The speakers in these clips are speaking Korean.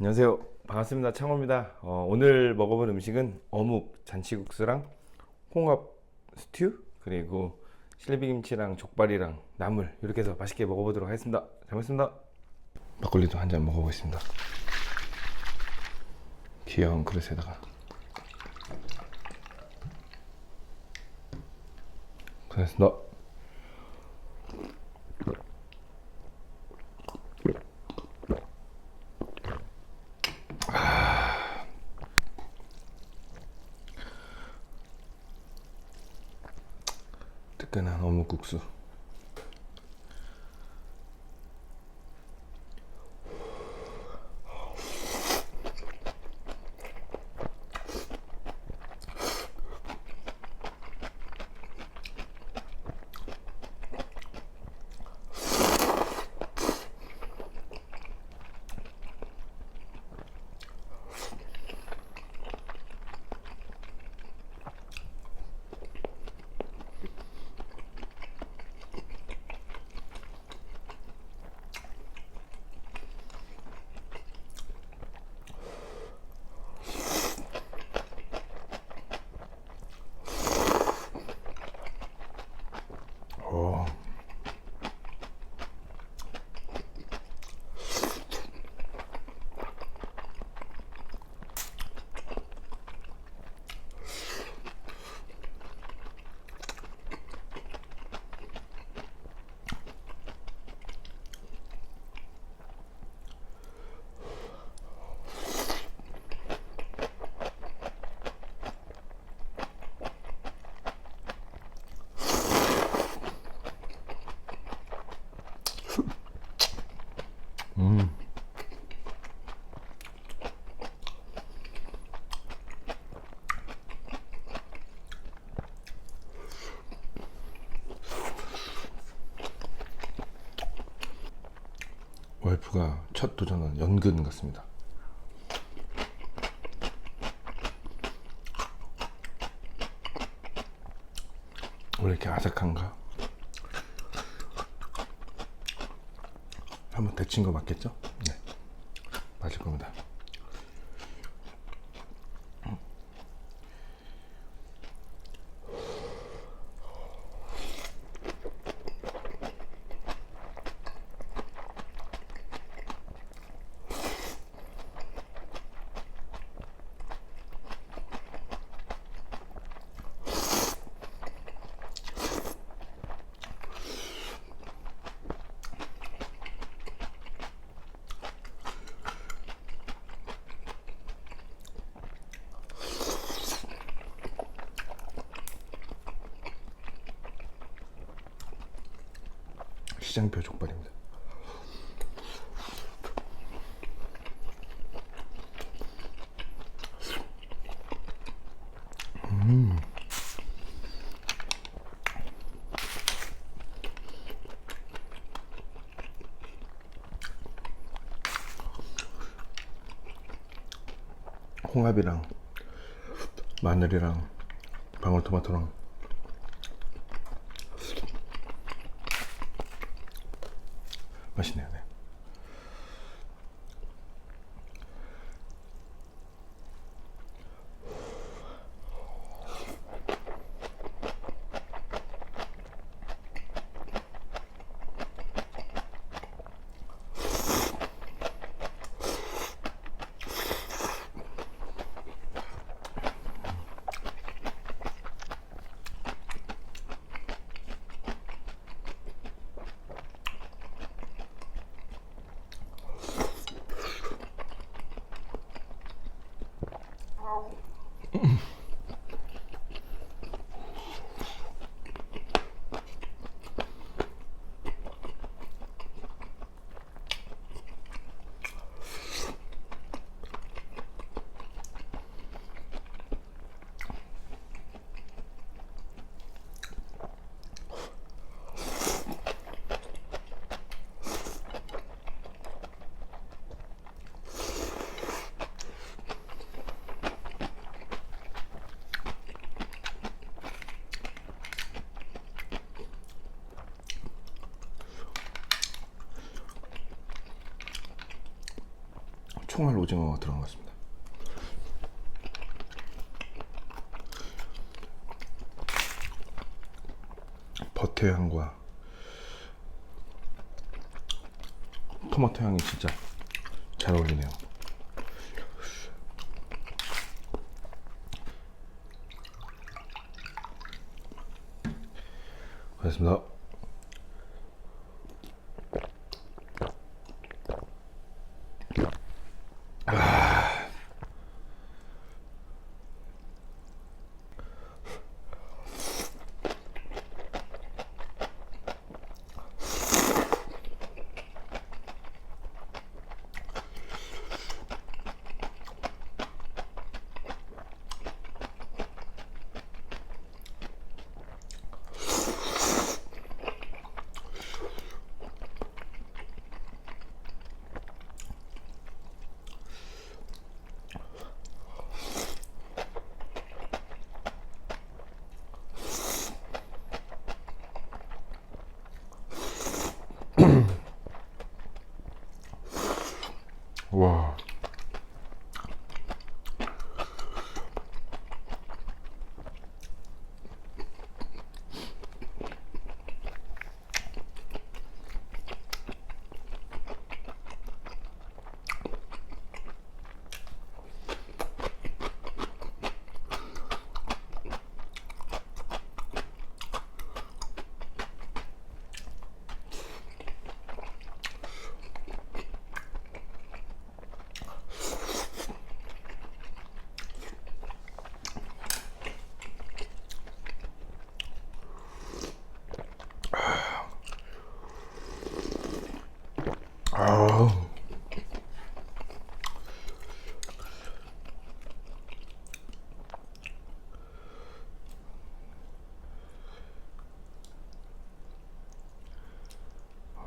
안녕하세요. 반갑습니다. 창호입니다. 어, 오늘 먹어볼 음식은 어묵 잔치국수랑 홍합 스튜 그리고 실비김치랑 족발이랑 나물 이렇게 해서 맛있게 먹어보도록 하겠습니다. 잘 먹겠습니다. 막걸리도 한 잔 먹어보겠습니다. 귀여운 그릇에다가 고생했습니다. 뜨끈한 어묵국수. 와이프가 첫 도전은 연근 같습니다. 원래 이렇게 아삭한가? 한번 데친 거 맞겠죠? 네. 맞을 겁니다. 시장표 족발입니다. 홍합이랑 마늘이랑 방울토마토랑 맛있네요. 네. 총알 오징어가 들어간 것 같습니다. 버터 향과 토마토 향이 진짜 잘 어울리네요. 고맙습니다.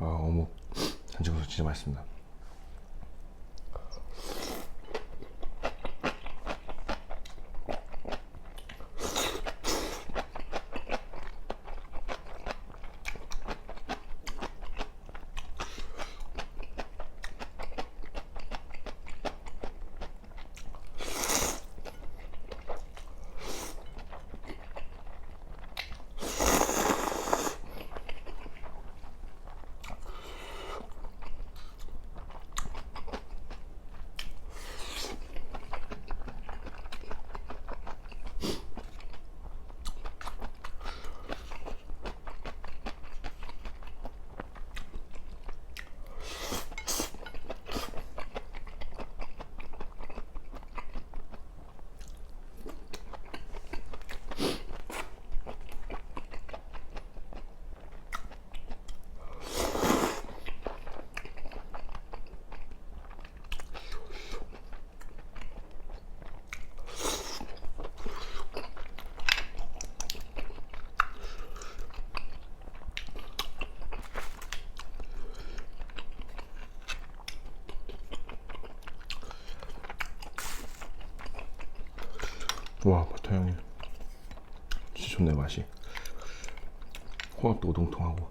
아, 어묵 잔치국수 진짜 맛있습니다. 와, 버터 향이 진짜 좋네 맛이. 홍합도 오동통하고.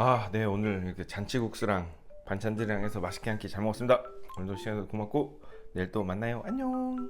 아, 네 오늘 이렇게 잔치국수랑 반찬들이랑 해서 맛있게 한끼잘 먹었습니다. 오늘도 시간 고맙고 내일 또 만나요. 안녕.